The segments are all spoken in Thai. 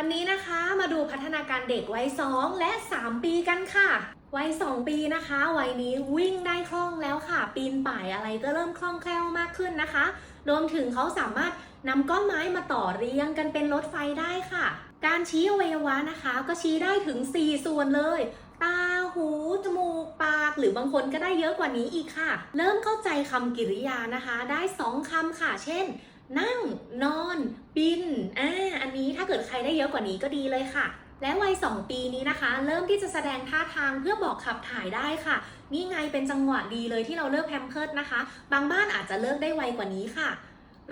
วันนี้นะคะมาดูพัฒนาการเด็กวัย 2 และ 3 ปีกันค่ะวัย 2 ปีนะคะวัยนี้วิ่งได้คล่องแล้วค่ะ ปีนป่ายอะไรก็เริ่มคล่องแคล่วมากขึ้นนะคะรวมถึงเขาสามารถนำก้อนไม้มาต่อเรียงกันเป็นรถไฟได้ค่ะ การชี้อวัยวะนะคะ ก็ชี้ได้ถึง 4 ส่วนเลย ตา หู จมูก ปาก หรือบางคนก็ได้เยอะกว่านี้อีกค่ะ เริ่มเข้าใจคำกริยานะคะ ได้ 2คำค่ะ เช่น นั่ง นอน บินอ่าอันนี้ถ้าเกิดใครได้เยอะกว่านี้ก็ดีเลยค่ะ และวัย 2 ปีนี้นะคะ เริ่มที่จะแสดงท่าทางเพื่อบอกขับถ่ายได้ค่ะ นี่ไงเป็นจังหวะดีเลยที่เราเลิกแพมเพิร์ดนะคะ บางบ้านอาจจะเลิกได้ไวกว่านี้ค่ะ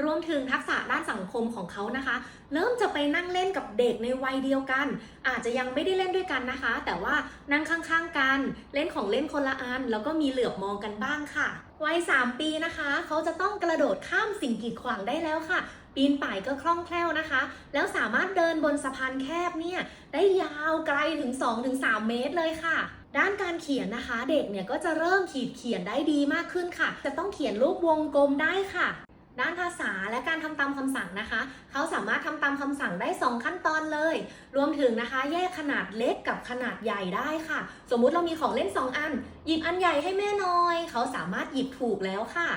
รวมถึงทักษะด้านสังคมของเขานะคะ เริ่มจะไปนั่งเล่นกับเด็กในวัยเดียวกัน อาจจะยังไม่ได้เล่นด้วยกันนะคะ แต่ว่านั่งข้างๆกัน เล่นของเล่นคนละอัน แล้วก็มีเหลือบมองกันบ้างค่ะ วัย 3 ปีนะคะ เขาจะต้องกระโดดข้ามสิ่งกีดขวางได้แล้วค่ะ ปีนป่ายก็คล่องแคล่วนะคะ แล้วสามารถเดินบนสะพานแคบเนี่ยได้ยาวไกลถึง 2-3 เมตรเลยค่ะด้านการเขียนนะคะ เด็กเนี่ยก็จะเริ่มขีดเขียนได้ดีมากขึ้นค่ะ จะต้องเขียนรูปวงกลมได้ค่ะ ด้านภาษาและการทำตามคำสั่งนะคะ เขาสามารถทำตามคำสั่งได้ 2 ขั้นตอนเลย รวมถึงนะคะ แยกขนาดเล็กกับขนาดใหญ่ได้ค่ะ สมมุติเรามีของเล่น 2 อัน หยิบอันใหญ่ให้แม่หน่อย เขาสามารถหยิบถูกแล้วค่ะ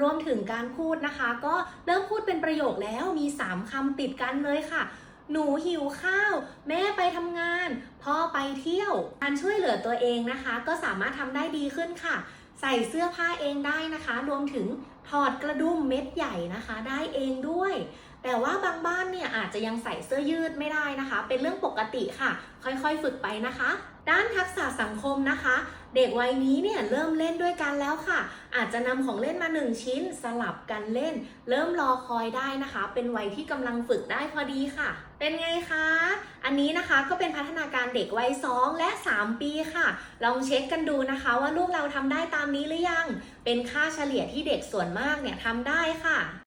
รวมถึงการพูดนะคะ ก็เริ่มพูดเป็นประโยคแล้วมี 3คำติดกันเลยค่ะหนูหิวข้าว แม่ไปทำงาน พ่อไปเที่ยว การช่วยเหลือตัวเองนะคะ ก็สามารถทำได้ดีขึ้นค่ะ ใส่เสื้อผ้าเองได้นะคะ รวมถึง ถอดกระดุมเม็ดใหญ่นะคะ ได้เองด้วย แต่ว่าบางบ้านเนี่ยอาจจะยังใส่เสื้อยืดไม่ได้นะคะ เป็นเรื่องปกติค่ะ ค่อยๆฝึกไปนะคะ ด้านทักษะสังคมนะคะ เด็กวัยนี้เนี่ยเริ่มเล่นด้วยกันแล้วค่ะ อาจจะนำของเล่นมา 1 ชิ้นสลับกันเล่น เริ่มรอคอยได้นะคะ เป็นวัยที่กำลังฝึกได้พอดีค่ะ เป็นไงคะ อันนี้นะคะก็เป็นพัฒนาการเด็กวัย 2 และ 3 ปีค่ะ ลองเช็คกันดูนะคะ ว่าลูกเราทำได้ตามนี้หรือยัง เป็นค่าเฉลี่ยที่เด็กส่วนมากเนี่ยทำได้ค่ะ